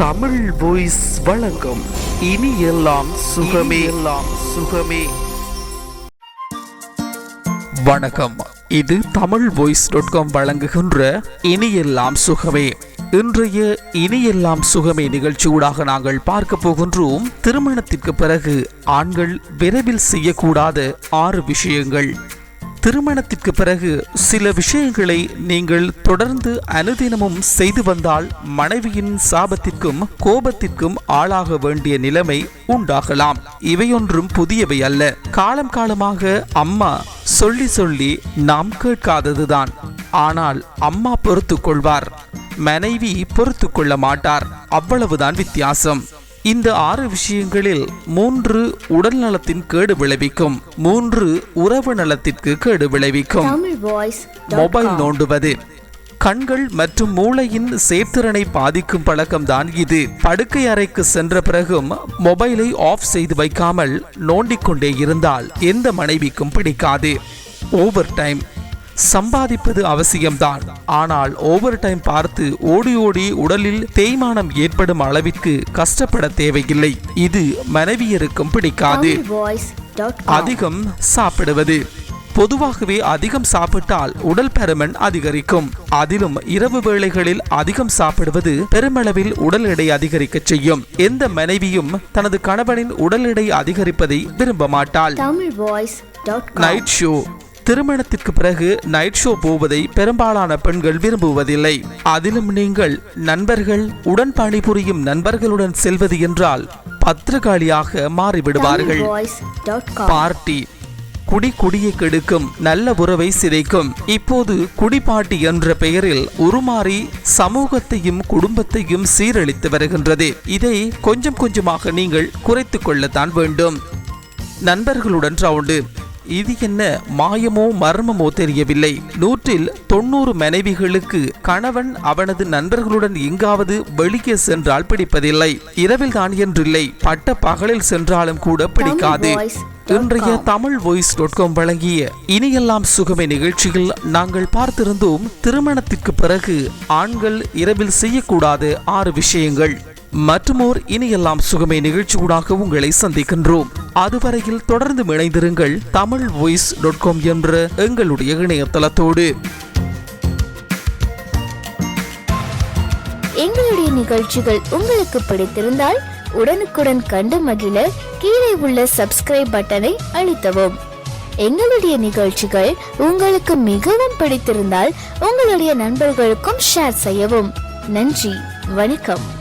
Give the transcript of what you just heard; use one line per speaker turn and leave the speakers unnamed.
Tamil voice வழங்கும் இனி எல்லாம் சுகமே. எல்லாம் சுகமே. வணக்கம். இது தமிழ் வாய்ஸ் டாட் காம் வழங்குகின்ற இனி எல்லாம் சுகமே. இன்றைய இனி எல்லாம் சுகமே நிகழ்ச்சியூடாக நாங்கள் பார்க்க போகின்றோம். திருமணத்திற்கு பிறகு ஆண்கள் விரைவில் செய்யக்கூடாத ஆறு விஷயங்கள். திருமணத்திற்கு பிறகு சில விஷயங்களை நீங்கள் தொடர்ந்து அனுதினமும் செய்து வந்தால் மனைவியின் சாபத்திற்கும் கோபத்திற்கும் ஆளாக வேண்டிய நிலைமை உண்டாகலாம். இவையொன்றும் புதியவை அல்ல. காலம் காலமாக அம்மா சொல்லி சொல்லி நாம் கேட்காததுதான். ஆனால் அம்மா பொறுத்து கொள்வார். மனைவி பொறுத்து கொள்ள மாட்டார். அவ்வளவுதான் வித்தியாசம். இந்த ஆறு விஷயங்களில் மூன்று உடல் நலத்தின் கேடு விளைவிக்கும் மூன்று உறவு நலத்திற்கு கேடு விளைவிக்கும். மொபைல் நோண்டுவது. கண்கள் மற்றும் மூளையின் செயற்திறனை பாதிக்கும் பழக்கம்தான் இது. படுக்கை அறைக்கு சென்ற பிறகும் மொபைலை ஆஃப் செய்து வைக்காமல் நோண்டிக் கொண்டே இருந்தால் எந்த மனைவிக்கும் பிடிக்காது. ஓவர் டைம் சம்பாதிப்பது அவசியம்தான். ஆனால் ஓவர் டைம் பார்த்து ஓடி ஓடி உடலில் தேய்மானம் ஏற்படும் அளவிற்கு கஷ்டப்பட தேவையில்லை. இது மனைவியருக்கும் பிடிக்காது. அதிகம் சாப்பிடுவது. பொதுவாகவே அதிகம் சாப்பிட்டால் உடல் பருமன் அதிகரிக்கும். அதிலும் இரவு வேளைகளில் அதிகம் சாப்பிடுவது பெருமளவில் உடல் எடை அதிகரிக்க செய்யும். எந்த மனைவியும் தனது கணவனின் உடல் எடை அதிகரிப்பதை விரும்ப மாட்டாள். நைட் ஷோ திருமணத்திற்கு பிறகு நைட் ஷோ போவதை பெரும்பாலான பெண்கள் விரும்புவதில்லை. அதிலும் நீங்கள் நண்பர்கள் உடன் பணிபுரியும் நண்பர்களுடன் செல்வது என்றால் பத்திரகாளியாக மாறிவிடுவார்கள். பார்ட்டி. குடி குடியை கெடுக்கும் நல்ல உறவை சிதைக்கும். இப்போது குடிபாட்டி என்ற பெயரில் உருமாறி சமூகத்தையும் குடும்பத்தையும் சீரழித்து வருகின்றது. இதை கொஞ்சம் கொஞ்சமாக நீங்கள் குறைத்துக் கொள்ளத்தான் வேண்டும். நண்பர்களுடன் ரவுண்டு இது என்ன மாயமோ மர்மமோ தெரியவில்லை. நூற்றில் தொண்ணூறு மனைவிகளுக்கு கணவன் அவனது நண்பர்களுடன் எங்காவது வெளியே சென்றால் பிடிப்பதில்லை. இரவில் தான் என்றில்லை. பட்ட பகலில் சென்றாலும் கூட பிடிக்காது. இன்றைய தமிழ் வாய்ஸ் டாட் காம் வழங்கிய இனியெல்லாம் சுகமே நிகழ்ச்சியில் நாங்கள் பார்த்திருந்தோம் திருமணத்திற்கு பிறகு ஆண்கள் இரவில் செய்யக்கூடாத ஆறு விஷயங்கள். மற்றுமோர் இனியெல்லாம் சுகமே நிகழ்ச்சியூடாக உங்களை சந்திக்கின்றோம். அதுவரையில் தொடர்ந்து இணைந்திருங்கள் தமிழ் வாய்ஸ் டாட் காம் என்ற எங்களுடைய இணையதளத்தோடு.
எங்களுடைய நிகழ்ச்சிகள் உங்களுக்கு பிடித்திருந்தால் உடனுக்குடன் கண்டு மகிழ கீழே உள்ள சப்ஸ்கிரைப் பட்டனை அழுத்தவும். எங்களுடைய நிகழ்ச்சிகள் உங்களுக்கு மிகவும் பிடித்திருந்தால் உங்களுடைய நண்பர்களுக்கும் ஷேர் செய்யவும். நன்றி வணக்கம்.